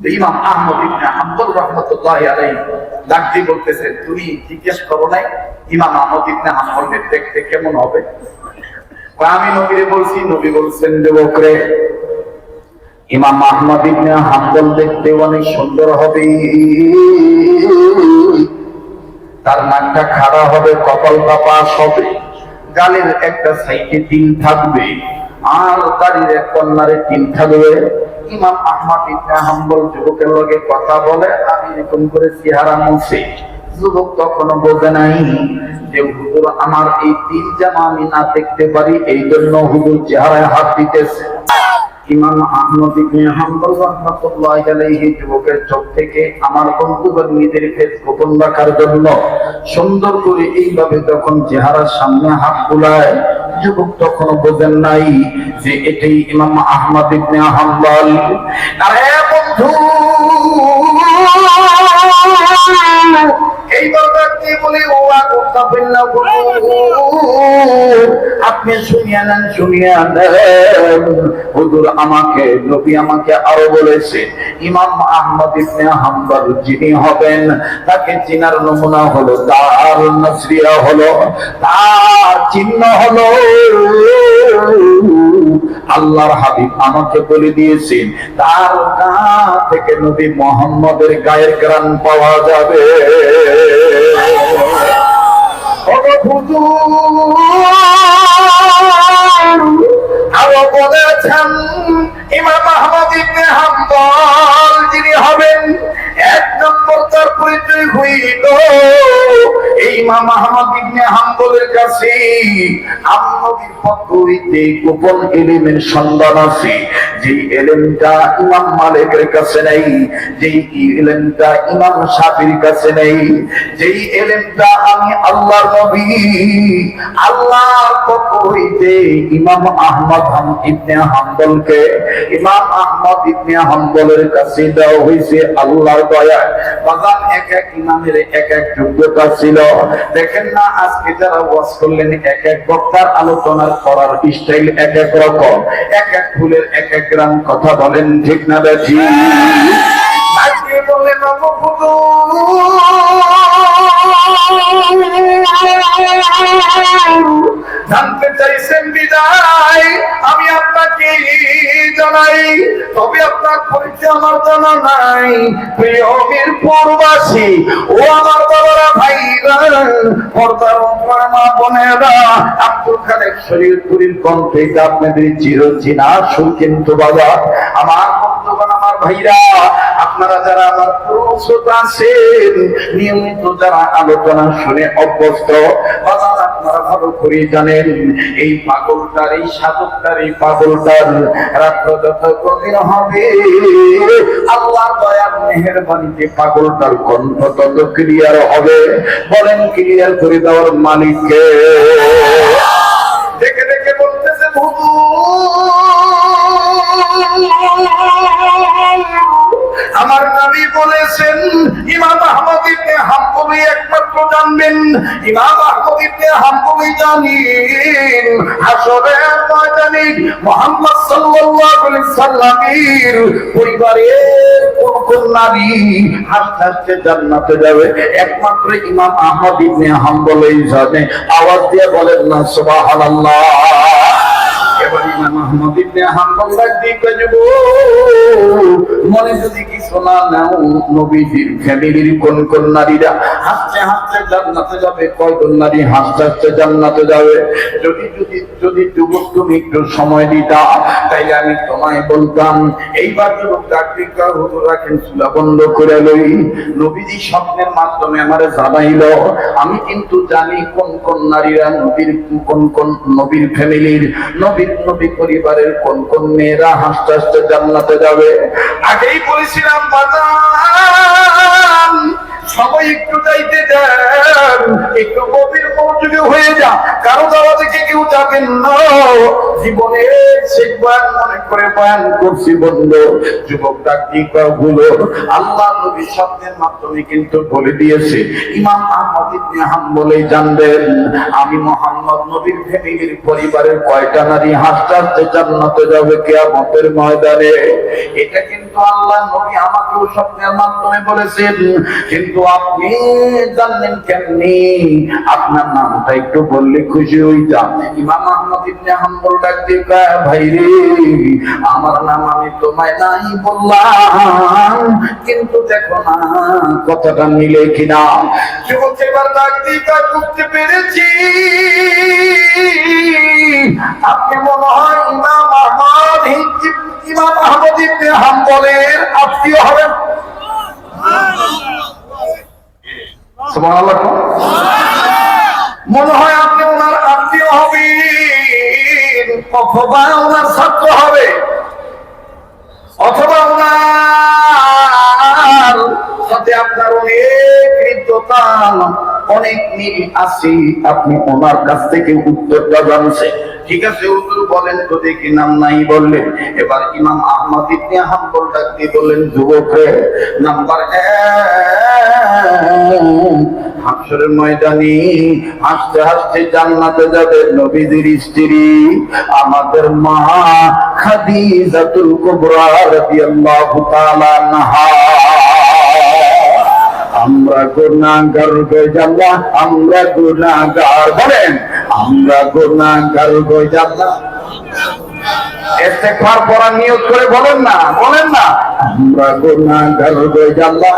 ইমাম আহমদ ইবনে হাম্বল রহমতুল্লাহ আলাইহি ডাক দিয়ে বলতেছেন তুমি জিজ্ঞেস করো নাই ইমাম আহমদ ইবনে হাম্বলের দেখতে কেমন হবে? আমি নবীরে বলছি, নবী বলছেন যুবকরে ইমাম আহমদ ইবনে হাম্বল দেখতে অনেক সুন্দর হবে। তার নাকটা খাড়া হবে, কপাল পাশ হবে, গালের একটা সাইডে তিন থাকবে, আর দাড়ির এক কন্যারে তিন থাকবে। ইমাম আহমদ ইবনে হাম্বল যুবকের লগে কথা বলে, আমি এরকম করে চেহারা মুছে। যুবক তখনও বোঝে নাই যে হুজুর, আমার এই তিন জামা আমি না দেখতে পারি, এই জন্য হুজুর চেহারায় হাত দিতেছে। ইমাম আহমদ ইবনে হাম্বল রাহমাতুল্লাহি আলাইহি যুবকের চোখ থেকে আমার বন্ধুগণ নিজের ফেস গোপন রাখার জন্য সুন্দর করে এইভাবে যখন চেহারার সামনে হাত বুলায় যুবক তখনো বোঝেন নাই যে এটাই ইমাম আহমদ ইবনে হাম্বল। আরে বন্ধু এই বরবাদটি বলি ও আপনি শুনিয়া নেন শুনিয়া নেন। হুজুর আমাকে, নবী আমাকে আরও বলেছে, ইমাম আহমদ ইবনে হাম্বল যিনি হবেন, তাকে চিনার নমুনা হলো তার নসরিয়া হলো, তার চিহ্ন হলো আল্লাহর হাবিব আমাকে বলে দিয়েছেন, তার গা থেকে নবী মোহাম্মদের গায়ের গ্রাম পাওয়া যাবে। আরও বলেছেন যিনি হবেন, এক নম্বর তার পরিচয় হইল ইমাম আহমদ ইবনে হাম্বলের কাছে আমনবীর পক্ষ গোপন এলিমের সন্ধান আছে। যেই হাম্বলের কাছে দেওয়া হয়েছে আল্লাহর দয়া। এক এক ইমামের এক এক যোগ্যতা ছিল। দেখেন না, আজকে যারা করলেন এক এক বক্তার আলোচনার করার স্টাইল এক এক রকম, এক এক ফুলের এক এক গ্রাম কথা বলেন ঠিক না বেঠি। জানতে চাইছেন বিদায়, আমি আপনাকে জানাই, তবে আপনার পরিচয় আমার জানা নাই। প্রিয় মিরপুরবাসী, ও আমার বাবারা, ভাইরা, পর্দার মা বোনেরা, আব্দুল খালেক শরীরপুরীর কণ্ঠে আপনাদের চিরচিনা সুর কিন্তু বাবা আমার ভাইরা, আপনারা যারা আমার পুরো শ্রোতা আছেন, নিয়মিত যারা আলোচনা শুনে অভ্যস্ত আপনারা ভালো করে জানেন, এই পাগলটার, এই সাধকটার, এই পাগলটার রাত্র যত গভীর হবে। আল্লাহ দয়ার মেহেরবানিতে পাগলটার কণ্ঠ তত ক্লিয়ার হবে। বলেন ক্লিয়ার করে দেওয়ার মালিককে। দেখে দেখে বলতেছে আমার নবী বলেছেন ইমাম কোন হাসতে হাসতে একমাত্র ইমাম জানে। আওয়াজ দিয়ে বলেন না সুবহানাল্লাহ। এবার ইমাম আহমদ ইবনে হাম্বল ডাক দিয়ে কয় যে, "ও, মনে যদি কিছু না নাও নবীজির ফ্যামিলির কোন কোন নারীরা হাসতে হাসতে জান্নাতে যাবে, কয়জন নারী হাসতে হাসতে জান্নাতে যাবে? যদি যদি যদি যুবক তুমি একটু সময় দিতা, তাইলে আমি তোমায় বলতাম, এইবার যুবক করা হুজুর রাখেন? চুলা বন্ধ করে লই। নবীজি স্বপ্নের মাধ্যমে আমারে জানাইল, আমি কিন্তু জানি কোন কোন নারীরা নবীর, কোন কোন নবীর ফ্যামিলির, নবীর নবী পরিবারের কোন কোন মেয়েরা হাসতে হাসতে জান্নাতে যাবে। আগেই বলেছিলাম, বাজান সবাই একটু চাইতে দেন একটু মনোযোগী হয়ে যা কারও থেকে কেউ যাবেন না। জীবনে মনে করে বয়ান করছি বন্ধু। যুবক ডাক কি হলো আল্লাহ নবী স্বপ্নের মাধ্যমে কিন্তু বলে দিয়েছে, ইমাম আহমদ ইবনে হাম্বলে জানবেন, আমি মোহাম্মদ নবীর ফ্যামিলির পরিবারের কয়টা নারী হাসতে হাসতে জান্নাতে যাবে কিয়ামতের ময়দানে? এটা কিন্তু আল্লাহ নবী আমাকে আমাকেও স্বপ্নের মাধ্যমে বলেছেন, কিন্তু আপনি জানলেন কেমনি? আপনার নামটা একটু বললে খুশি হইতাম। ইমাম আহমদ ইবনে হাম্বল ডাক দিয়ে ভাই রে, আমার নাম আমি তোমায় নাই বললাম, কিন্তু দেখো না, কথাটা মিলে কিনা। যুবক এবার ডাক দিয়ে বুঝতে পেরেছি, আপনি মনে হয় ইমাম আহমদ ইমাম আহমদ ইবনে হাম্বলের আত্মীয় হবেন। মনে হয় আপনি ওনার আত্মীয় হবেন, অথবা ওনার ছাত্র হবে, অথবা ওনার সাথে আপনার অনেক হৃদ্যতা অনেক মিল আছে, আপনি ওনার কাছ থেকে উত্তরটা জানছেন। ঠিক আছে, হুজুর বলেন তো দেখি নাম নাই বললেন এবার ইমাম আহমদ ইবনে হাম্বল ডাক বললেন, যুবকে নাম্বার হাসরের ময়দানে হাসতে হাসতে জান্নাতে যাবে নবীদের স্ত্রী। আমাদের মা খাদিজাতুল কুবরা রাদিয়াল্লাহু তাআলা আমরা গুনাহগার গো জাল্লা আমরা গুনাহগার, বলেন, আমরা গুনাহগার গো জাল্লা ইস্তেগফার পড়ার নিয়ত করে বলেন না বলেন না, আমরা গুনাহগার গো জাল্লা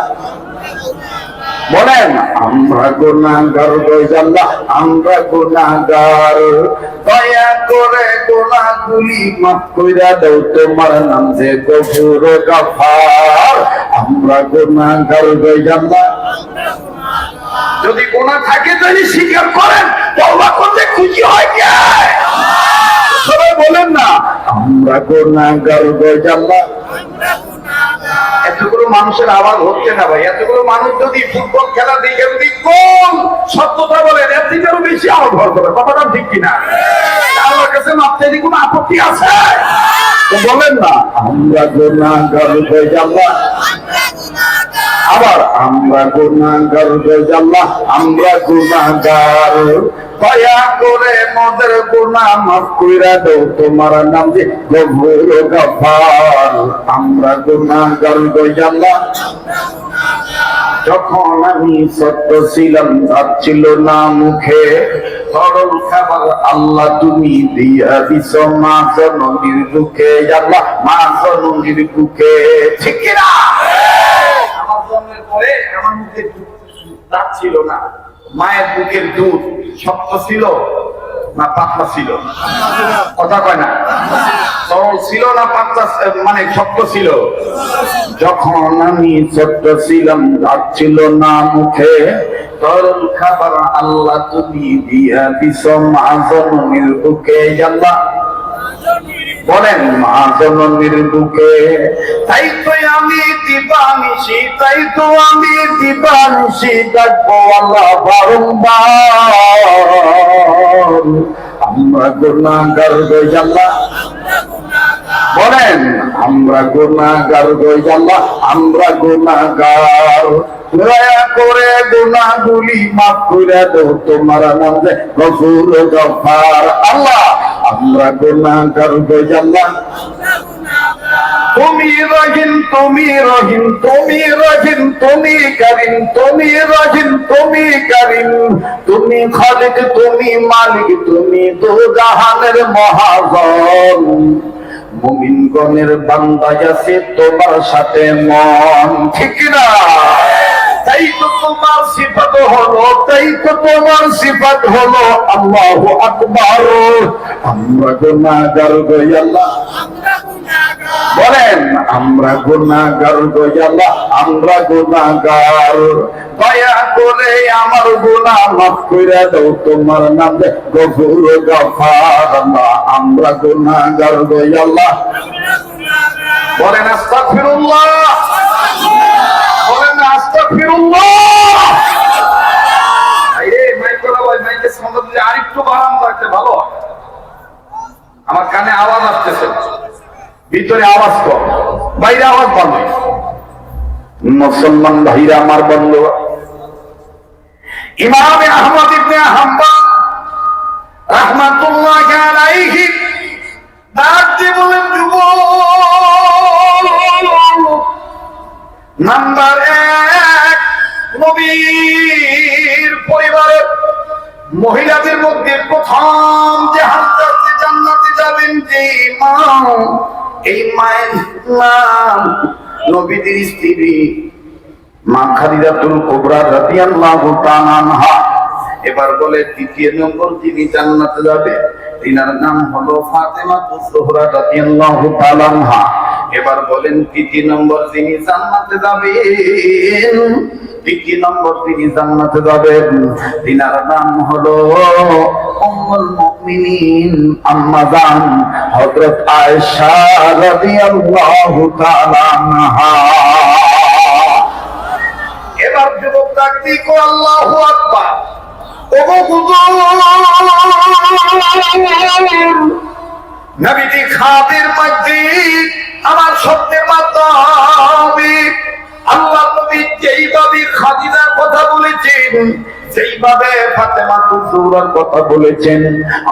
বলেন, আমরা গুনাহগার গো জাল্লা আমরা গুনাহগার। দয়া করে গুনাহগুলি মাফ কইরা দাও, তোমার নাম যে গফুর গাফার। আমরা গুনাহগার গো জাল্লা যদি গুনাহ থাকে তাহলে স্বীকার করেন, তওবা করতে খুশি হয় কে? সবাই বলেন না, আমরা গুনাহগার গো জাল্লা এতগুলো মানুষের আওয়াজ হচ্ছে না ভাই? এতগুলো মানুষ যদি ফুটবল খেলা দেখে যদি কোন সত্যতা বলেন, এর থেকে আরও বেশি আওয়াজ ভর করে কথাটা ঠিক কিনা? আমার কাছে মাপতে দিকে কোনো আপত্তি আছে? বলেন না। আমরা যাল্লা আবার আমরা গুনাহগার হয়ে আমরা গুনাহগার। দয়া করে মদের গুনাহ মাফ কইরা তোমার নাম যে গফুর গফার। আমরা গুনাহগার হয়ে যখন আমি সত্য ছিলাম ছিল না মুখে। তরল খাবার আল্লাহ তুমি দিয়া দিছ, মা জননীর বুকে, আল্লাহ মা জননীর বুকে। ঠিক আমার জন্মের পরে আমার মুখে দাঁত ছিল না। মায়ের বুকের দুধ শক্ত ছিল না পাতলা ছিল? কথা কয় না। ছিল না পাতলা মানে শক্ত ছিল? যখন আমি ছোট্ট ছিলাম রাত ছিল না মুখে। তরল খাবার আল্লাহ তুমি দিয়া দিস মা জননীর বুকে, আল্লাহ। বলেন মা জননীর বুকে, তাই তো আমি দিবানিসি তাই তো আমি দিবানিসি ডাকবো আল্লাহ বারংবার। আমরা গুণাগার গো আল্লাহ। বলেন, আমরা গুণাগার গো আল্লাহ, আমরা গুণাগার। দয়া করে গুণাগুলি মাফ করে দাও তোমার নাম গফুর গফার আল্লাহ। আমরা গুণাগার গো আল্লাহ। তুমি রহিন তুমি রহিন তুমি রহিম, তুমি করিম, তুমি রহিম, তুমি করিম। তুমি খালিক তুমি মালিক, তুমি দু জাহানের মহাজন। মুমিনগণের বান্দা আছে তোমার সাথে মন, ঠিক না? তাই তো তোমার সিফাত হলো, তাই তো তোমার সিফাত হলো, আল্লাহু আকবার। আমরা গো আল্লাহ। বলেন, আমরা গুনাহগার গো আমরা গুনাহগার। দয়া করে আমার গুনাহ মাফ কইরা দাও, তোমার নাম গফুর গফার আমরা গুনাহগার গো বলেন, আস্তাগফিরুল্লাহ। বলেন, আস্তাগফিরুল্লাহ। আরেকটু বাড়ান ভালো আমার কানে আওয়াজ আসতেছে। ভিতরে আওয়াজ কম বাইরে আওয়াজ বন্ধ মুসলমান ভাইরা আমার বন্ধু ইমামে আহমদ নাম নবীদের স্ত্রী মা খাদিজাতুল কুবরা রাদিয়াল্লাহু তাআলা এবার বলে তৃতীয় নম্বর যিনি জান্নাতে যাবে, তিনার নাম হলো ফাতেমা জোহরা রাদিয়াল্লাহু তাআলা আনহা। এবার বলেন, তৃতীয় নম্বর যিনি জান্নাতে যাবেন তৃতীয় নম্বর তিনি জান্নাতে যাবেন। তিনার নাম হলো উম্মুল মুমিনিন আম্মা জান হযরত আয়েশা রাদিয়াল্লাহু তাআলা আনহা। এবার যুবক ডাকতি কো আল্লাহু আকবার। খাদের আমার সত্যের মাধ্যমে। আল্লাহ নবী যেইভাবে খাদিজার কথা বলেছেন সেইভাবে ফাতেমা কুসুরার কথা বলেছেন,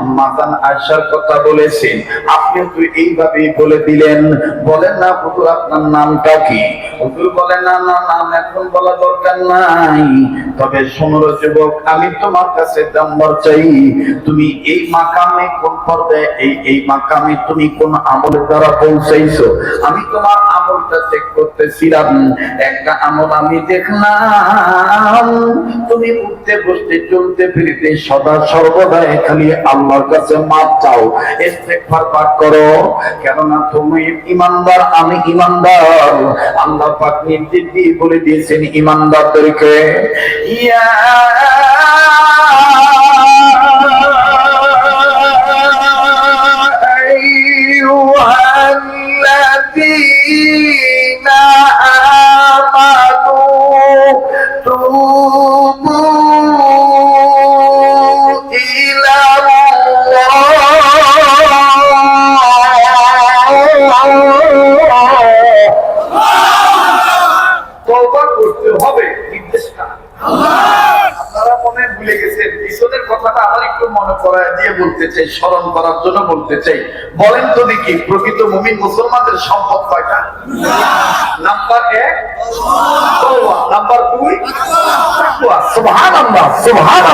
আম্মা জান আয়েশার কথা বলেছেন আপনি তো এইভাবেই বলে দিলেন। বলেন না, হুজুর, আপনার নামটা কি? হুজুর বলেন, না না, নাম এখন বলা দরকার নাই। তবে শোনো যুবক, আমি তোমার কাছে নাম্বার চাই, তুমি এই মাকামে কোন পর্যায়ে, এই এই মাকামে তুমি কোন আমলের দ্বারা পৌঁছাইছো? আমি তোমার আমলটা চেক করতেছিলাম, একটা আমল আমি দেখলাম। তুমি উঠতে বসতে, চলতে, ফিরতে সদা সর্বদা খালি আল্লাহর কাছে মাপ চাও, ইস্তেগফার পাঠ করো। কেননা তুমি ইমানদার, আমি ইমানদার। আল্লাহ পাক নির্দেশ দিয়ে বলে দিয়েছেন ইমানদারদেরকে, ইয়া তওবা করতে হবে নির্দেশটা আপনারা মনে ভুলে গেছেন পিছনের কথাটা আমার একটু মনে করায় দিয়ে বলতে চাই, স্মরণ করার জন্য বলতে চাই। বলেন তো দেখি, প্রকৃত মুমিন মুসলমানদের সম্পদ কয়টা? নাম্বার এক নাম্বার দুই সুবহান আল্লাহ সুবহান